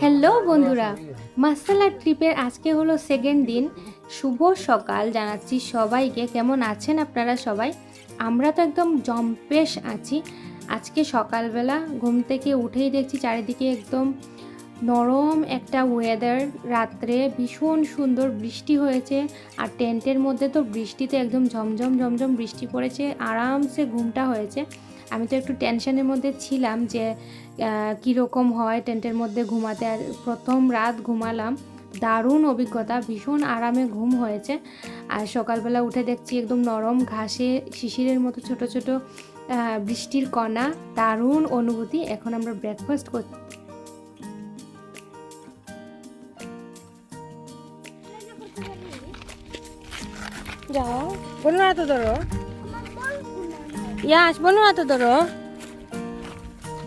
Hello বন্ধুরা মাসালা ট্রিপের আজকে হলো সেকেন্ড দিন। শুভ সকাল জানাচ্ছি সবাইকে। কেমন আছেন আপনারা সবাই? আমরা তো একদম জম্পেশ আছি। আজকে সকালবেলা ঘুম থেকে উঠেই দেখছি চারিদিকে একদম নরম একটা ওয়েদার রাত্রে ভীষণ সুন্দর বৃষ্টি হয়েছে। আর টেন্টের মধ্যে তো বৃষ্টিতে একদম ঝমঝম ঝমঝম বৃষ্টি পড়েছে। আরামসে ঘুমটা হয়েছে। আমি তো একটু টেনশনের মধ্যে ছিলাম যে কীরকম হয় টেন্টের মধ্যে ঘুমাতে। আর প্রথম রাত ঘুমালাম, দারুণ অভিজ্ঞতা, ভীষণ আরামে ঘুম হয়েছে। আর সকালবেলা উঠে দেখছি একদম নরম ঘাসে শিশিরের মতো ছোট ছোট বৃষ্টির কণা, দারুণ অনুভূতি। এখন আমরা ব্রেকফাস্ট করছি যাও। বলো না তো ধরো। তো ধরো।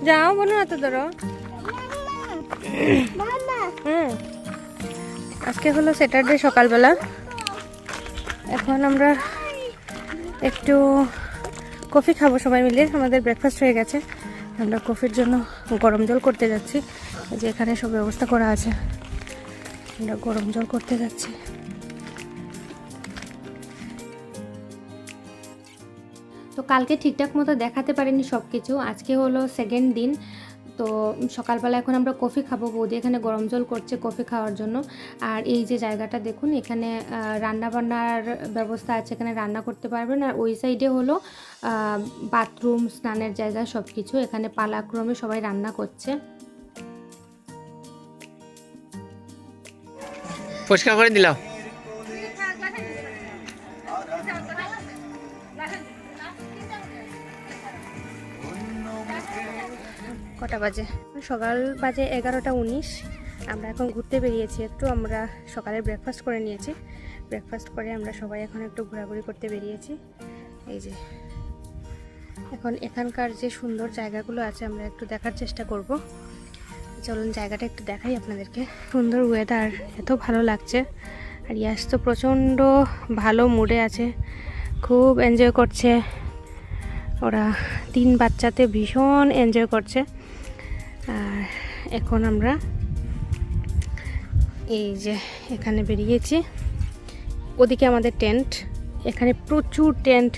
যাও, বলো না তো ধরো। আজকে হলো স্যাটারডে সকালবেলা। এখন আমরা একটু কফি খাব সবাই মিলে। আমাদের ব্রেকফাস্ট হয়ে গেছে। আমরা কফির জন্য গরম জল করতে যাচ্ছি। যে এখানে সব ব্যবস্থা করা আছে। আমরা গরম জল করতে যাচ্ছি। কালকে ঠিকঠাক মতো দেখাতে পারিনি সব কিছু আজকে হলো সেকেন্ড দিন। তো সকালবেলা এখন আমরা কফি খাব। বৌদি এখানে গরম জল করছে কফি খাওয়ার জন্য। আর এই যে জায়গাটা দেখুন, এখানে রান্না বান্নার ব্যবস্থা আছে, এখানে রান্না করতে পারবেন। আর ওই সাইডে হলো বাথরুম স্নানের জায়গা সব কিছু এখানে পালাক্রমে সবাই রান্না করছে। পরিষ্কার করে দিলাম। কটা বাজে? সকাল বাজে এগারোটা উনিশ। আমরা এখন ঘুরতে বেরিয়েছি। একটু আমরা সকালে ব্রেকফাস্ট করে নিয়েছি। ব্রেকফাস্ট করে আমরা সবাই এখন একটু ঘোরাঘুরি করতে বেরিয়েছি। এই যে। এখন এখানকার যে সুন্দর জায়গাগুলো আছে, আমরা একটু দেখার চেষ্টা করব। চলুন জায়গাটা একটু দেখাই আপনাদেরকে। সুন্দর ওয়েদার এত ভালো লাগছে। আর ইয়াস তো প্রচণ্ড ভালো মুডে আছে। খুব এনজয় করছে। ওরা তিন বাচ্চাতে ভীষণ এনজয় করছে। আর এখন আমরা এই যে এখানে বেরিয়েছি। ওদিকে আমাদের টেন্ট। এখানে প্রচুর টেন্ট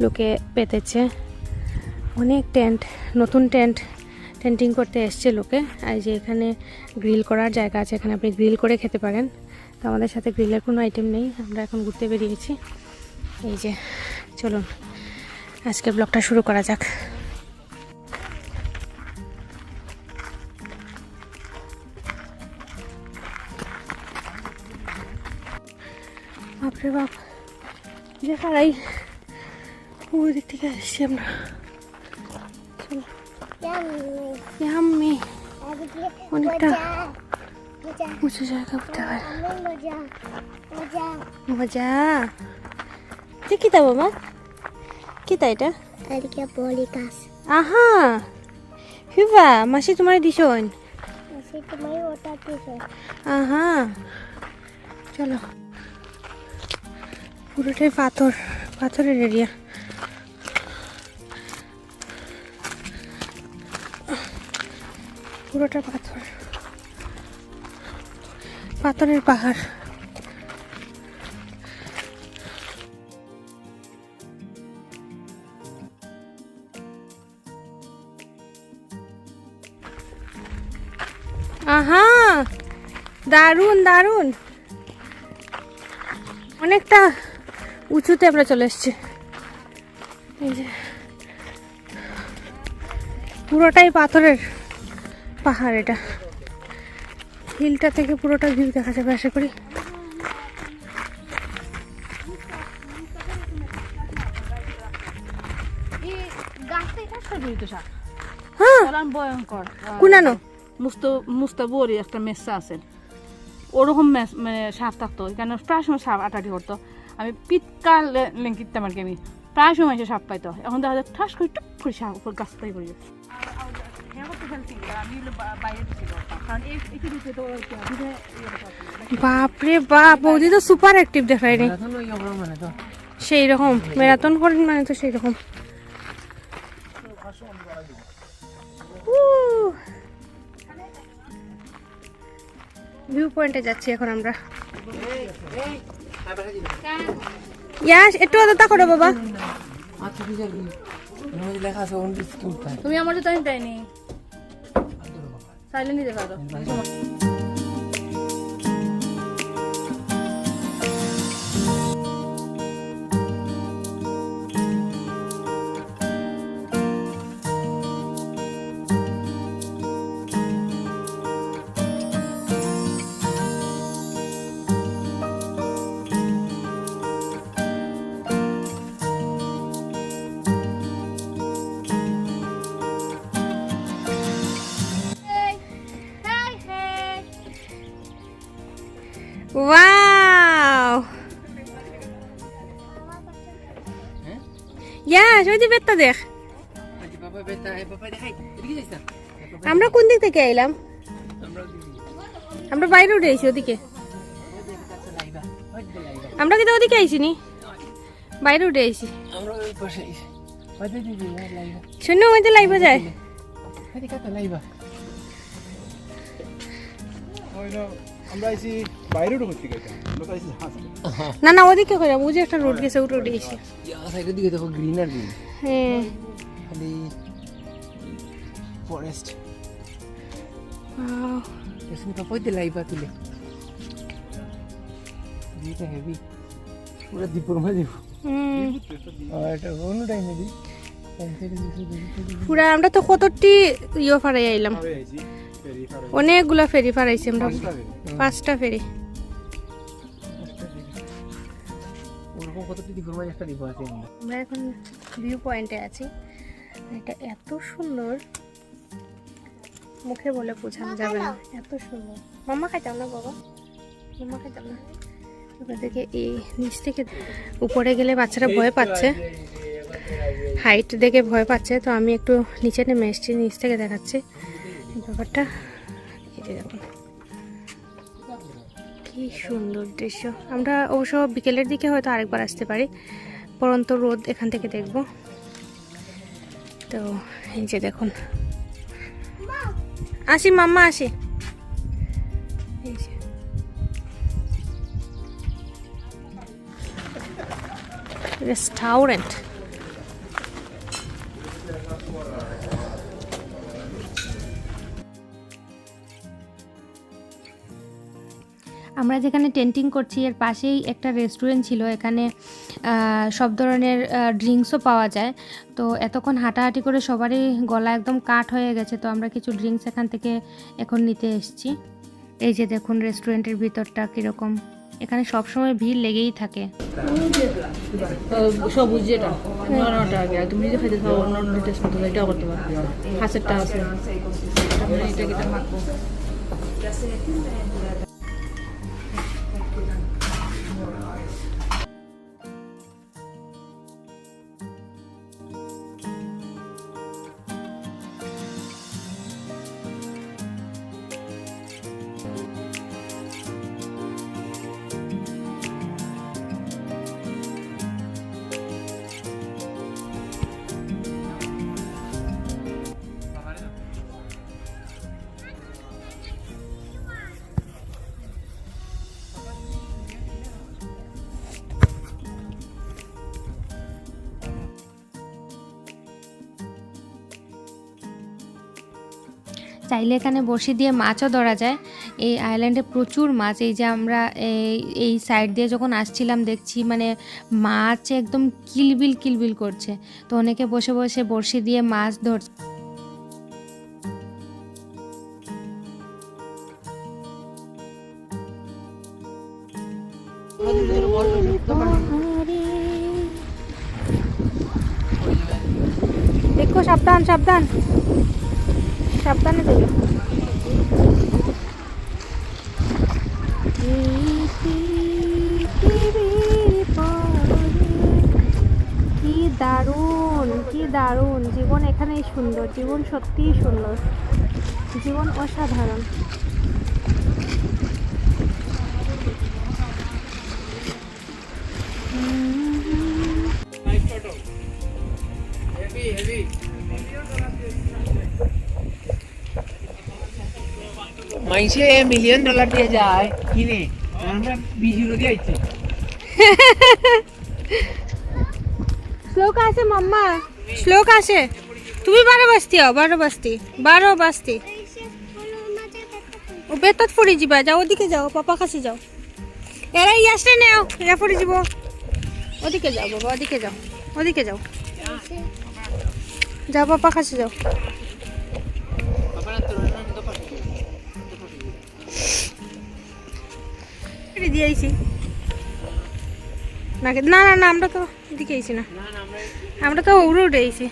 লোকে পেতেছে। অনেক টেন্ট, নতুন টেন্ট, টেন্টিং করতে এসছে লোকে। আর যে এখানে গ্রিল করার জায়গা আছে, এখানে আপনি গ্রিল করে খেতে পারেন। তো আমাদের সাথে গ্রিলের কোনো আইটেম নেই, আমরা এখন ঘুরতে বেরিয়েছি। এই যে, চলুন, আজকের ব্লগটা শুরু করা যাক। বাপরে বাপ যে হারাই ওই দিক থেকে এসছি আমরা। চলো। অনেকটা উঁচু জায়গা উঠতে মজা। যে কিতা বাবা? কিতা এটা. আহা! হিবা মাসি তোমার tu. আহা। চলো। পুরোটাই পাথর পাথরের এরিয়া পুরোটা পাথর। পাথরের পাহাড়। আহা! দারুণ দারুণ। অনেকটা উঁচুতে আমরা চলে এসেছি। এই যে। পুরোটাই পাথরের পাহাড় এটা। হিলটা থেকে পুরোটা ভিউ দেখা যাবে আশা করি। হ্যাঁ। কুনানো মুস্ত মুস্তাবরি একটা মেসা ওরকম মানে সাপ থাকতো। এখানে প্রায় সময় সাপ আটাটি করতো। আমি টাটকা লেঙ্কিতাম আর কি আমি প্রায় সময় এসে সাপ পাইতো এখন দেখা যায় ঠাস করে টুক করে সাপ উপর গাছ পাই পড়ে যাচ্ছে বাপরে বাপ বৌদি তো সুপার অ্যাক্টিভ দেখায় নি সেই রকম ম্যারাথন করেন মানে তো সেই রকম ভিউ পয়েন্টে যাচ্ছি এখন আমরা ইয়াস একটু আদা করো বাবা। তাই তুমি আমার তো টাইম দেয়নি চাইলে নিতে পারো। দেখ। আমরা কোন দিক থেকে আইলাম? আমরা বাইরে উঠে আইছি ওদিকে। আমরা কিন্তু ওদিকে আইছি নি বাইরে উঠে আইছি। শূন্য মধ্যে লাইব যায়। আমরা বাইরে ঢুকতে গেছি আমরা তো না না ওদিকে করে বুঝে একটা রোড গেছে সাইডের দিকে দেখো গ্রিন আর গ্রিন হ্যাঁ। খালি ফরেস্ট এসে তো লাইবা তুলে। হেভি পুরো দীপুর মধ্যে দিব। হুম। এটা কোন টাইমে দি পুরা আমরা তো কতটি ইয়ে ফারাই আইলাম। অনেকগুলা ফেরি ফারাইছি আমরা। পাঁচটা ফেরি। আমরা আমরা এখন ভিউ পয়েন্টে আছি। এটা এত সুন্দর। মুখে বলে বোঝানো যাবে না। এত সুন্দর। মাম্মা খাইতাম না বাবা? মাম্মা খাইতাম না। এবার দেখে এই নিচ থেকে উপরে গেলে বাচ্চারা ভয় পাচ্ছে। হাইট দেখে ভয় পাচ্ছে। তো আমি একটু নিচে নেমে এসেছি নিচ থেকে দেখাচ্ছি। ব্যাপারটা এই দেখুন। কি সুন্দর দৃশ্য। আমরা অবশ্য বিকেলের দিকে হয়তো আরেকবার আসতে পারি। পরন্ত রোদ এখান থেকে দেখব। তো, এই যে দেখুন। আসি মাম্মা, আসি। এই আমরা যেখানে টেন্টিং করছি, এর পাশেই একটা রেস্টুরেন্ট ছিল, এখানে সব ধরনের ড্রিঙ্কসও পাওয়া যায়। তো এতক্ষণ হাঁটাহাঁটি করে সবারই গলা একদম কাঠ হয়ে গেছে, তো আমরা কিছু ড্রিঙ্কস এখান থেকে এখন নিতে এসেছি। এই যে দেখুন রেস্টুরেন্টের ভিতরটা কীরকম। এখানে সবসময় ভিড় লেগেই থাকে। সবুজ তুমি কেটে চাইলে এখানে বসে দিয়ে মাছও ধরা যায়। এই আইল্যান্ডে প্রচুর মাছ। এই যে আমরা এই সাইড দিয়ে যখন আসছিলাম, দেখছি মানে মাছ একদম কিলবিল কিলবিল করছে। তো অনেকে বসে বসে বড়শি দিয়ে মাছ ধরছে সাবধান সাবধান। সাবধানে দেবে কি দারুণ কি দারুণ। জীবন এখানেই সুন্দর জীবন সত্যিই সুন্দর। জীবন অসাধারণ। মাইসে মিলিয়ন ডলার দিয়ে যায় কিনে আমরা বিশ ইউরো দিয়ে আইছি শ্লোক আছে মাম্মা শ্লোক আছে তুমি বারো বাজতি হও বারো বাজতি বারো বাজতি ও বেতত ফুরি যাবা যাও ওদিকে যাও পাপা কাছে যাও। এরা ইয়াসে নেও এরা ফুরি যাব ওদিকে যাও বাবা ওদিকে যাও ওদিকে যাও। যাও পাপা কাছে যাও। এটা দিয়ে আইছি। না না না আমরা তো এদিকে আইছি না। আমরা তো উড়ে উঠে আইছি।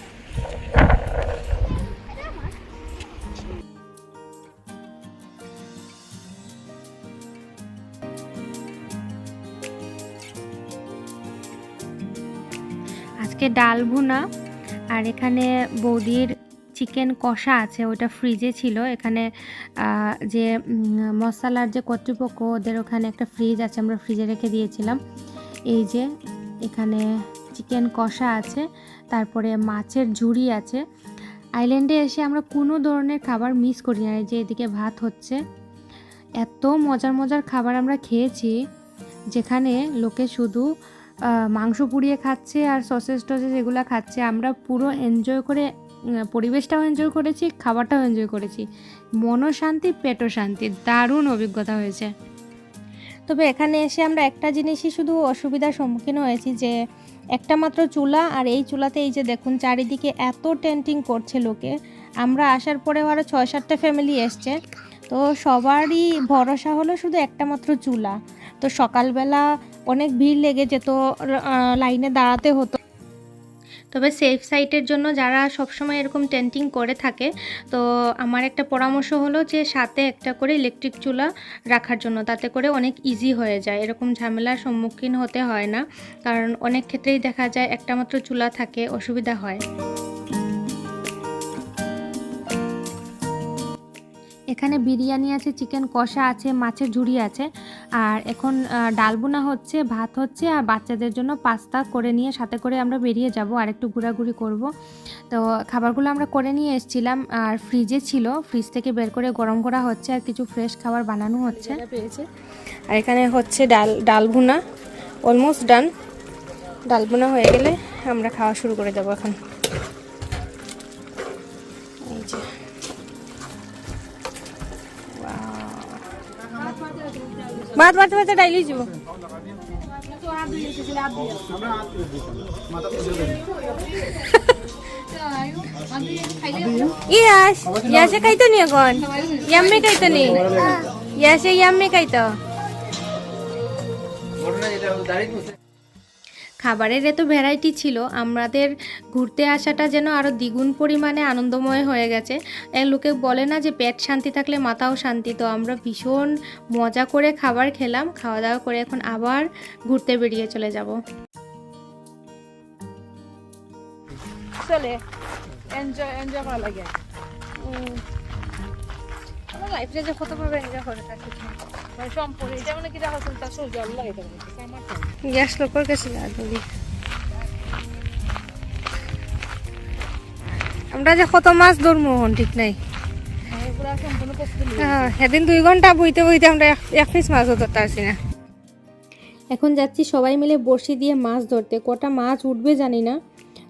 আজকে ডাল ভুনা, আর এখানে বৌদির চিকেন কষা আছে ওটা ফ্রিজে ছিল। এখানে যে মশলার যে কর্তৃপক্ষ, ওদের ওখানে একটা ফ্রিজ আছে, আমরা ফ্রিজে রেখে দিয়েছিলাম। এই যে, এখানে চিকেন কষা আছে, তারপরে মাছের ঝুড়ি আছে। আইল্যান্ডে এসে আমরা কোনো ধরনের খাবার মিস করি না যে এদিকে ভাত হচ্ছে। এত মজার মজার খাবার আমরা খেয়েছি, যেখানে লোকে শুধু মাংস পুড়িয়ে খাচ্ছে আর সসেস টসেস এগুলো খাচ্ছে। আমরা পুরো এনজয় করে পরিবেশটাও এনজয় করেছি, খাবারটাও এনজয় করেছি। মনও শান্তি, পেটও শান্তি, দারুণ অভিজ্ঞতা হয়েছে। তবে এখানে এসে আমরা একটা জিনিসই শুধু অসুবিধার সম্মুখীন হয়েছি যে, একটা মাত্র চুলা আর এই চুলাতে এই যে দেখুন চারিদিকে এত টেন্টিং করছে লোকে। আমরা আসার পরে আরও ছয় সাতটা ফ্যামিলি এসছে। তো সবারই ভরসা হলো শুধু একটা মাত্র চুলা। তো সকালবেলা অনেক ভিড় লেগে যেত লাইনে দাঁড়াতে হতো। তবে সেফ সাইটের জন্য যারা সবসময় এরকম টেন্টিং করে থাকে, তো আমার একটা পরামর্শ হলো যে সাথে একটা করে ইলেকট্রিক চুলা রাখার জন্য, তাতে করে অনেক ইজি হয়ে যায়। এরকম ঝামেলার সম্মুখীন হতে হয় না, কারণ অনেক ক্ষেত্রেই দেখা যায় একটা মাত্র চুলা থাকে, অসুবিধা হয়। এখানে বিরিয়ানি আছে চিকেন কষা আছে, মাছের ঝুড়ি আছে। আর এখন ডাল বোনা হচ্ছে, ভাত হচ্ছে, আর বাচ্চাদের জন্য পাস্তা করে নিয়ে সাথে করে আমরা বেরিয়ে যাব, আর একটু ঘোরাঘুরি করব। তো খাবারগুলো আমরা করে নিয়ে এসেছিলাম, আর ফ্রিজে ছিল, ফ্রিজ থেকে বের করে গরম করা হচ্ছে, আর কিছু ফ্রেশ খাবার বানানো হচ্ছে। আর এখানে হচ্ছে ডাল ডাল ভুনা অলমোস্ট ডান ডাল ভুনা হয়ে গেলে আমরা খাওয়া শুরু করে দেবো এখন। ভাত মারতে মারতে ডাইলি যাব। ইয়াস ইয়াসে খাইতো নি এখন? ইয়াম্মে খাইতো নি? ইয়াসে ইয়াম্মে খাইতো? ঘটনা যেটা দাঁড়িয়ে খাবারের এত ভ্যারাইটি ছিল, আমাদের ঘুরতে আসাটা যেন আরও দ্বিগুণ পরিমাণে আনন্দময় হয়ে গেছে। লোকে বলে না যে পেট শান্তি থাকলে মাথাও শান্তি, তো আমরা ভীষণ মজা করে খাবার খেলাম, খাওয়া দাওয়া করে এখন আবার ঘুরতে বেরিয়ে চলে যাব। লাগে। লাইফে যে এনজয় করে থাকি মানে মানে গ্যাস লোকের কাছে আমরা যে কত মাছ ধরবো হন ঠিক নাই? পুরো হ্যাঁ, সেদিন দুই ঘণ্টা বইতে বইতে আমরা এক- এক পিস মাছ ধরতে পারছি না। এখন যাচ্ছি সবাই মিলে বড়শি দিয়ে মাছ ধরতে। কটা মাছ উঠবে জানি না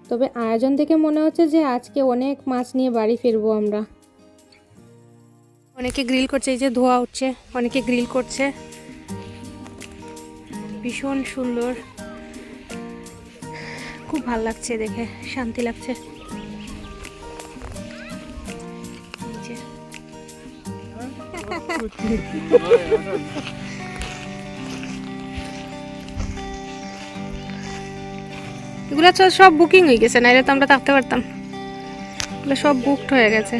তবে আয়োজন থেকে মনে হচ্ছে যে আজকে অনেক মাছ নিয়ে বাড়ি ফিরবো আমরা। অনেকে গ্রিল করছে, এই যে ধোয়া উঠছে, অনেকে গ্রিল করছে। ভীষণ সুন্দর। খুব ভালো লাগছে দেখে, শান্তি লাগছে। এগুলো সব বুকিং হয়ে গেছে, নাইলে তো আমরা থাকতে পারতাম। এগুলো সব বুকড হয়ে গেছে।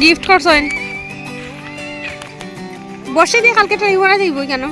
গিফট করছেন। বসে দিয়ে কালকে ট্রাই করা যাইব কেন?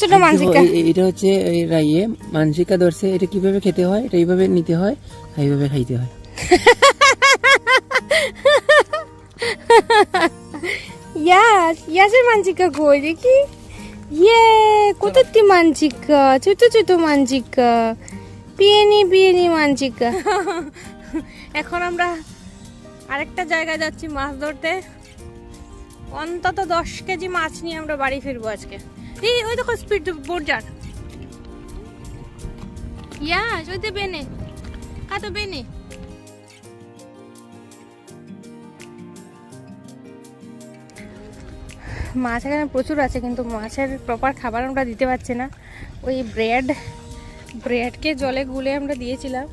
ছোট মানসিকা এটা হচ্ছে এরা ইয়ে মানসিকা ধরছে এটা কীভাবে খেতে হয় এটা এইভাবে নিতে হয় আর এইভাবে খাইতে হয়। ইয়াস ইয়াসের মানচিকা কই দেখি ইয়ে কতটি মানচিকা ছোট ছোট মানচিকা পিয়েনি পিয়েনি মানচিকা এখন আমরা আরেকটা জায়গায় যাচ্ছি মাছ ধরতে। অন্তত দশ কেজি মাছ নিয়ে আমরা বাড়ি ফিরবো আজকে। এই ওই দেখো স্পিড বোট যার। ইয়াস ওই তো বেনে। কাতো বেনে। মাছ এখানে প্রচুর আছে কিন্তু মাছের প্রপার খাবার আমরা দিতে পারছি না। ওই ব্রেড ব্রেডকে জলে গুলে আমরা দিয়েছিলাম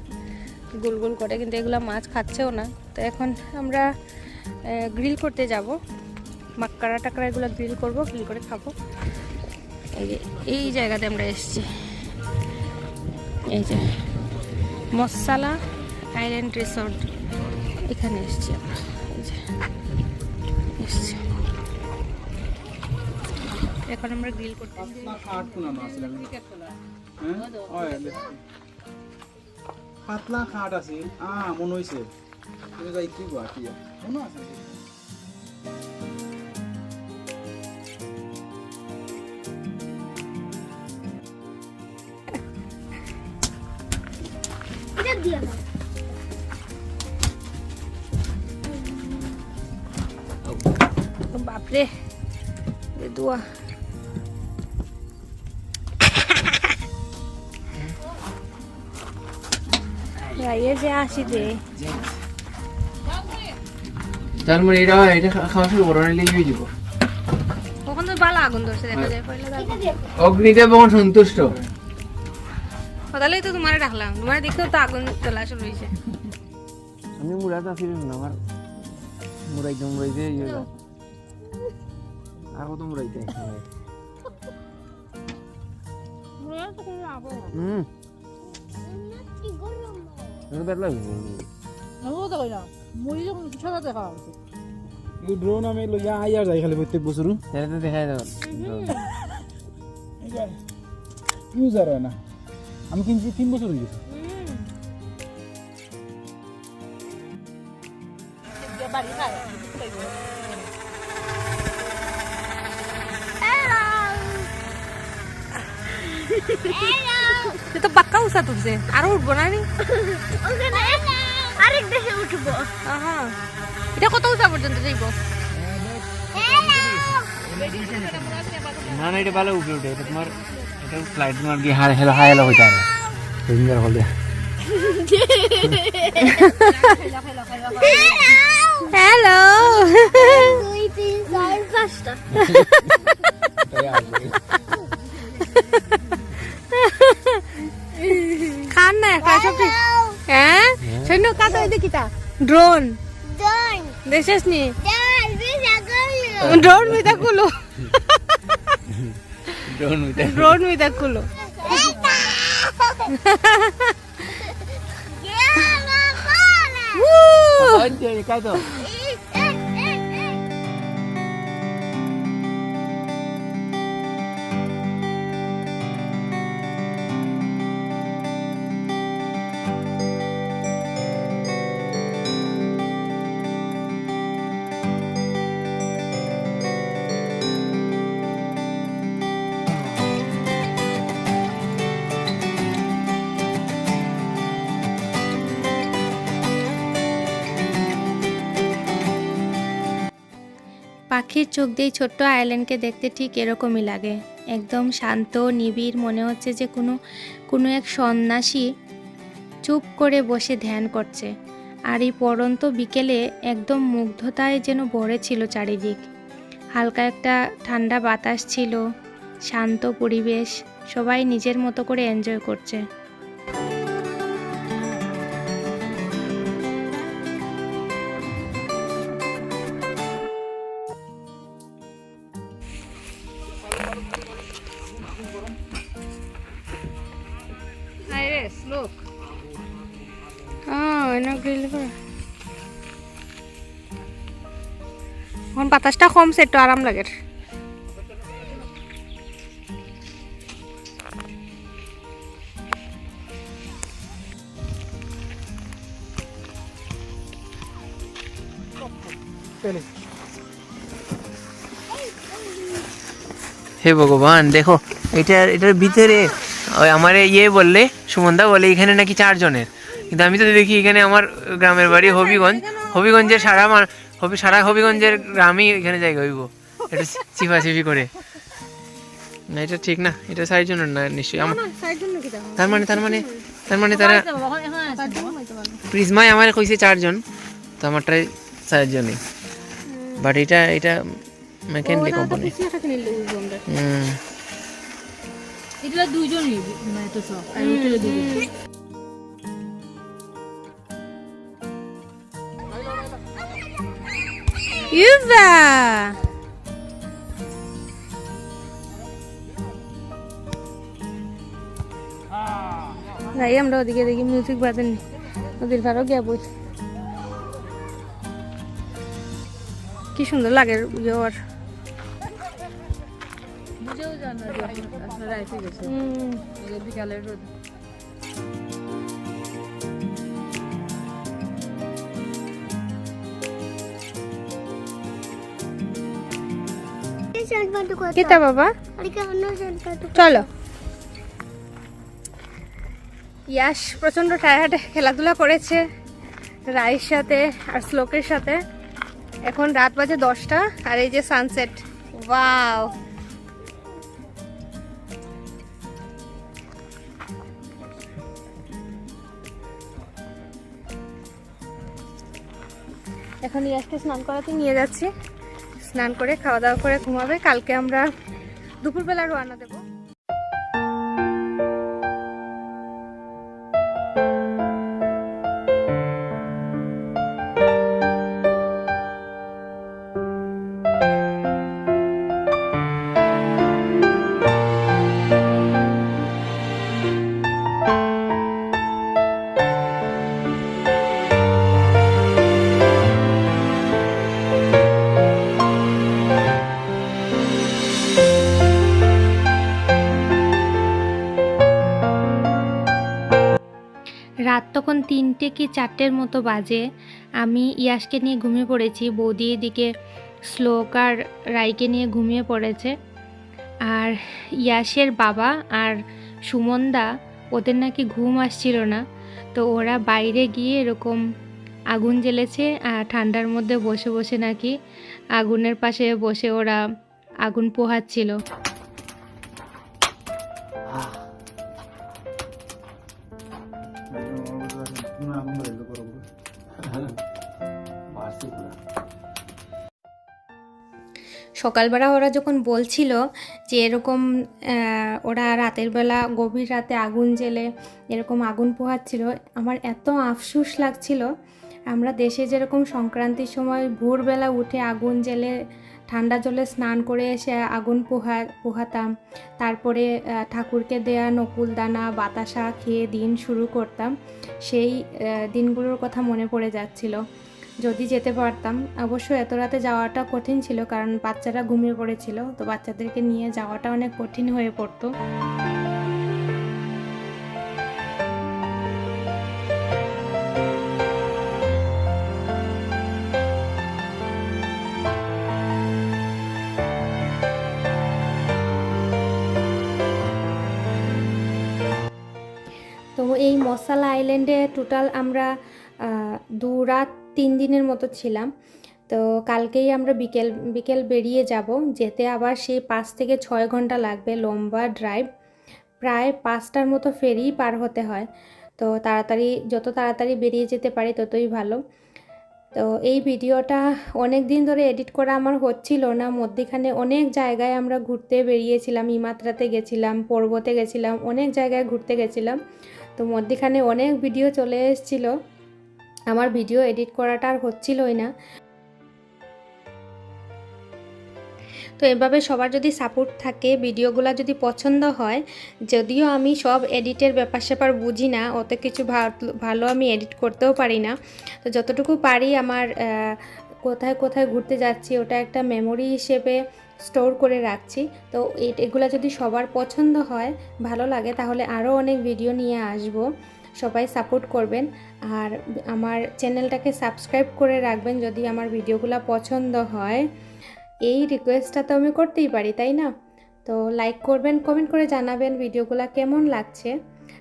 গোল গোল করে কিন্তু এগুলো মাছ খাচ্ছেও না। তো এখন আমরা গ্রিল করতে যাব। মাক্কারা টাকরা এগুলো গ্রিল করব গ্রিল করে খাব। এই এই জায়গাতে আমরা এসেছি। এই যে মশালা আইল্যান্ড রিসোর্ট, এখানে এসেছি আমরা। এসেছি। এখন আমরা গ্রিল করতে হ্যাঁ? পাতলা খাট আছে। আ মন হইছে। তুমি যাই কি গো কি? মন আছে? দিয়ে দাও। বাপরে দুয়া। যে আসি দে। তার এটা এটা খাওয়া শুরু করো নাহলে হয়ে যাব কখন তো বালা আগুন ধরছে দেখা যায় পয়লা অগ্নিদেব সন্তুষ্ট। তাহলেই তো তোমারে ডাকলাম। তোমার দেখতেও তো আগুন তোলা শুরু হয়েছে আমি মুড়াতে আসি না আমার মুড়াইতে মুড়াইতে ইয়ে। আর কত মুড়াইতে হুম। কইলাম মুড়ি যখন ছোট দেখা হচ্ছে ড্রোন আমি লইয়া আইয়া যাই খালি প্রত্যেক বছর দেখাই দেবেন ইউজার হয় না। আমি কিনছি তিন বছর হয়ে গেছে। বাড়ি তো পাক্কা উষা তুলছে আরও উঠবো না রে? ওখানে আরেক দেশে উঠবো। আহা। এটা কত উষা পর্যন্ত যাইব? না না এটা ভালো উঠে এটা তোমার হ্যালো তিন চার পাঁচটা খান না একটা সব হ্যাঁ? সৈন্য কাতো এই দেখিতা ড্রোন নি? করল ড্রোন মিতা কুলো ডোন উইতে ড্রোন মিতা কুলো কাই পাখির চোখ দিয়ে ছোট্ট আইল্যান্ডকে দেখতে ঠিক এরকমই লাগে। একদম শান্ত, নিবিড়, মনে হচ্ছে যে কোনো কোনো এক সন্ন্যাসী চুপ করে বসে ধ্যান করছে। আর এই পরন্ত বিকেলে একদম মুগ্ধতায় যেন ভরে ছিল চারিদিক। হালকা একটা ঠান্ডা বাতাস ছিল, শান্ত পরিবেশ, সবাই নিজের মতো করে এনজয় করছে। লোক এখন বাতাসটা কমছে একটু আরাম লাগে। হে ভগবান দেখো এটার এটার ভিতরে ওই আমার ইয়ে বললে সুমনদা বলে এখানে নাকি চারজনের? কিন্তু আমি তো দেখি এখানে আমার গ্রামের বাড়ি হবিগঞ্জ। হবিগঞ্জের সারা হবি সারা হবিগঞ্জের গ্রামই এখানে জায়গা হইব। এটা চিফাচিফি করে। না এটা ঠিক না এটা চারজনের না নিশ্চয়ই। আমার তার মানে তার মানে তার মানে তারা প্রিজমায় আমার কইছে চারজন তো আমারটাই চারজনই। বাট এটা এটা মেকানিক কোম্পানি। হুম। এটা দুইজনই মানে তো সব আর দুইজন। যাই আমরা ওদিকে দেখি মিউজিক বাজেন। নদীর পাড়ও গিয়া বই কি সুন্দর লাগে ইয়োর কিতা বাবা? চলো। ইয়াস, প্রচণ্ড টায়ার্ড খেলাধুলা করেছে রায়ের সাথে আর শ্লোকের সাথে। এখন রাত বাজে দশটা, আর এই যে সানসেট ওয়াও এখন ইয়াসকে স্নান করাতে নিয়ে যাচ্ছি। স্নান করে খাওয়া দাওয়া করে ঘুমাবে। কালকে আমরা দুপুরবেলা রওনা দেবো। তখন তিনটে কি চারটের মতো বাজে, আমি ইয়াসকে নিয়ে ঘুমিয়ে পড়েছি। বৌদি এদিকে শ্লোক আর রাইকে নিয়ে ঘুমিয়ে পড়েছে। আর ইয়াসের বাবা আর সুমনদা, ওদের নাকি ঘুম আসছিল না। তো ওরা বাইরে গিয়ে এরকম আগুন জ্বেলেছে, আর ঠান্ডার মধ্যে বসে বসে নাকি আগুনের পাশে বসে ওরা আগুন পোহাচ্ছিল। সকালবেলা ওরা যখন বলছিল যে এরকম ওরা রাতের বেলা গভীর রাতে আগুন জেলে এরকম আগুন পোহাচ্ছিল, আমার এত আফসুস লাগছিল। আমরা দেশে যেরকম সংক্রান্তির সময় ভোরবেলা উঠে আগুন জেলে ঠান্ডা জলে স্নান করে এসে আগুন পোহা, পোহাতাম। তারপরে ঠাকুরকে দেয়া নকুল দানা, বাতাসা খেয়ে দিন শুরু করতাম। সেই দিনগুলোর কথা মনে পড়ে যাচ্ছিল। যদি যেতে পারতাম, অবশ্য এত রাতে যাওয়াটা কঠিন ছিল, কারণ বাচ্চারা ঘুমিয়ে পড়েছিল। তো বাচ্চাদেরকে নিয়ে যাওয়াটা অনেক কঠিন হয়ে পড়তো। মশালা আইল্যান্ডে টোটাল আমরা দু রাত তিন দিনের মতো ছিলাম। তো কালকেই আমরা বিকেল বিকেল বেরিয়ে যাব, যেতে আবার সেই পাঁচ থেকে ছয় ঘণ্টা লাগবে লম্বা ড্রাইভ প্রায় পাঁচটার মতো ফেরি পার হতে হয়। তো তাড়াতাড়ি, যত তাড়াতাড়ি বেরিয়ে যেতে পারি ততই ভালো। তো এই ভিডিওটা অনেক দিন ধরে এডিট করা আমার হচ্ছিল না। মধ্যেখানে অনেক জায়গায় আমরা ঘুরতে বেরিয়েছিলাম, ইমাত্রাতে গেছিলাম, পর্বতে গেছিলাম, অনেক জায়গায় ঘুরতে গেছিলাম। তো মধ্যেখানে অনেক ভিডিও চলে এসেছিল। আমার ভিডিও এডিট করাটা আর হচ্ছিলই না। তো এভাবে সবার যদি সাপোর্ট থাকে, ভিডিওগুলো যদি পছন্দ হয়, যদিও আমি সব এডিটের ব্যাপার স্যাপার বুঝি না, অত কিছু ভালো আমি এডিট করতেও পারি না। তো যতটুকু পারি আমার কোথায় কোথায় ঘুরতে যাচ্ছি, ওটা একটা মেমোরি হিসেবে স্টোর করে রাখছি। তো এগুলো যদি সবার পছন্দ হয়, ভালো লাগে, তাহলে আরও অনেক ভিডিও নিয়ে আসব। সবাই সাপোর্ট করবেন। আর আমার চ্যানেলটাকে সাবস্ক্রাইব করে রাখবেন যদি আমার ভিডিওগুলো পছন্দ হয়। এই রিকোয়েস্টটা তো আমি করতেই পারি, তাই না? তো লাইক করবেন, কমেন্ট করে জানাবেন ভিডিওগুলো কেমন লাগছে।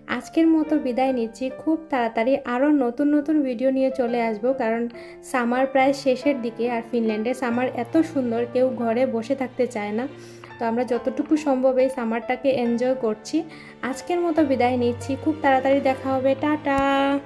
আজকের মতো বিদায় নিচ্ছি। খুব তাড়াতাড়ি আরও নতুন নতুন ভিডিও নিয়ে চলে আসব, কারণ সামার প্রায় শেষের দিকে আর ফিনল্যান্ডে সামার এত সুন্দর, কেউ ঘরে বসে থাকতে চায় না। তো আমরা যতটুকু সম্ভব এই সামারটাকে এনজয় করছি। আজকের মতো বিদায় নিচ্ছি। খুব তাড়াতাড়ি দেখা হবে। টাটা!